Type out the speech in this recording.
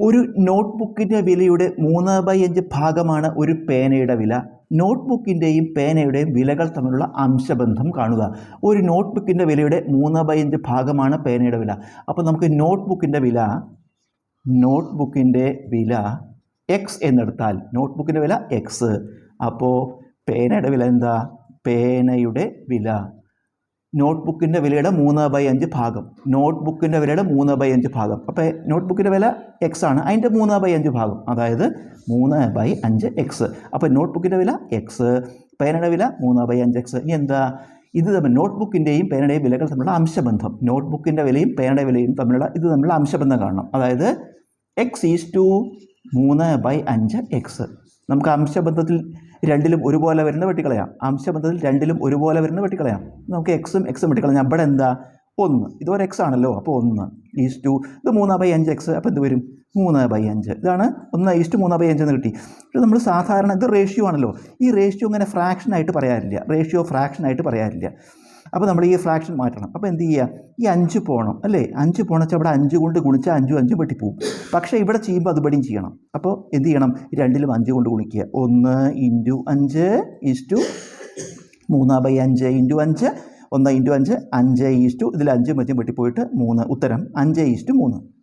ഒരു നോട്ട്ബുക്കിന്റെ വിലയുടെ മൂന്ന് ബൈ അഞ്ച് ഭാഗമാണ് ഒരു പേനയുടെ വില. നോട്ട്ബുക്കിന്റെയും പേനയുടെയും വിലകൾ തമ്മിലുള്ള അംശബന്ധം കാണുക. ഒരു നോട്ട്ബുക്കിന്റെ വിലയുടെ മൂന്ന് ബൈ അഞ്ച് ഭാഗമാണ് പേനയുടെ വില. അപ്പോൾ നമുക്ക് നോട്ട്ബുക്കിന്റെ വില നോട്ട്ബുക്കിന്റെ വില എക്സ് എന്നെടുത്താൽ നോട്ട്ബുക്കിന്റെ വില എക്സ് അപ്പോൾ പേനയുടെ വില എന്താ? പേനയുടെ വില. നോട്ട്ബുക്കിന്റെ വിലയുടെ മൂന്ന് ബൈ അഞ്ച് ഭാഗം. നോട്ട്ബുക്കിന്റെ വിലയുടെ മൂന്ന് ബൈ അഞ്ച് ഭാഗം. അപ്പോൾ നോട്ട്ബുക്കിന്റെ വില എക്സ് ആണ്. അതിന്റെ മൂന്ന് ബൈ അഞ്ച് ഭാഗം. അതായത് മൂന്ന് ബൈ അഞ്ച് എക്സ് അപ്പോൾ നോട്ട്ബുക്കിന്റെ വില എക്സ് പേനയുടെ വില മൂന്ന് ബൈ അഞ്ച് എക്സ് ഇനി എന്താ? ഇത് തമ്മിൽ നോട്ട്ബുക്കിന്റെയും പേനയുടെയും വിലകൾ തമ്മിലുള്ള അംശബന്ധം. നോട്ട്ബുക്കിന്റെ വിലയും പേനയുടെ വിലയും തമ്മിലുള്ള ഇത് തമ്മിലുള്ള അംശബന്ധം കാണണം. അതായത് എക്സ് ഈസ് ടു മൂന്ന് ബൈ അഞ്ച് എക്സ് നമുക്ക് അംശബന്ധത്തിൽ രണ്ടിലും ഒരുപോലെ വരുന്ന വെട്ടിക്കളയാം. അംശബന്ധത്തിൽ രണ്ടിലും ഒരുപോലെ വരുന്ന വെട്ടിക്കളയാം. നമുക്ക് എക്സും എക്സും വെട്ടിക്കളയാം അവിടെ എന്താ? ഒന്ന്. ഇതൊരു എക്സ് ആണല്ലോ അപ്പോൾ ഒന്ന്. ഈസ് ടു ഇത് മൂന്ന് ബൈ അഞ്ച് എക്സ് അപ്പോൾ എന്ത് വരും? മൂന്ന് ബൈ അഞ്ച്. ഇതാണ് ഒന്ന് ഈസ്റ്റ് മൂന്ന് ബൈ അഞ്ച് എന്ന് കിട്ടി. ഇത് നമ്മൾ സാധാരണ ഇത് റേഷ്യോ ആണല്ലോ. ഈ റേഷ്യോ ഇങ്ങനെ ഫ്രാക്ഷനായിട്ട് പറയാറില്ല. റേഷ്യോ ഫ്രാക്ഷനായിട്ട് പറയാറില്ല. അപ്പോൾ നമ്മൾ ഈ ഫ്രാക്ഷൻ മാറ്റണം. അപ്പോൾ എന്ത് ചെയ്യുക ഈ അഞ്ച് പോകണം അല്ലേ? അഞ്ച് പോകണമെച്ചാൽ അവിടെ അഞ്ച് കൊണ്ട് ഗുണിച്ചാൽ അഞ്ചും അഞ്ചും വെട്ടിപ്പോവും. പക്ഷേ ഇവിടെ ചെയ്യുമ്പോൾ അതുപടിയും ചെയ്യണം. അപ്പോൾ എന്ത് ചെയ്യണം? രണ്ടിലും അഞ്ച് കൊണ്ട് ഗുണിക്കുക. ഒന്ന് ഇന്റു അഞ്ച് ഇസ്റ്റു മൂന്ന് ബൈ അഞ്ച് ഇന്റു അഞ്ച് ഒന്ന് ഇന്റു അഞ്ച് അഞ്ച് ഈസ്റ്റു ഇതിൽ അഞ്ചും അഞ്ചും വെട്ടിപ്പോയിട്ട് മൂന്ന്. ഉത്തരം അഞ്ച് ഈസ്റ്റു മൂന്ന്.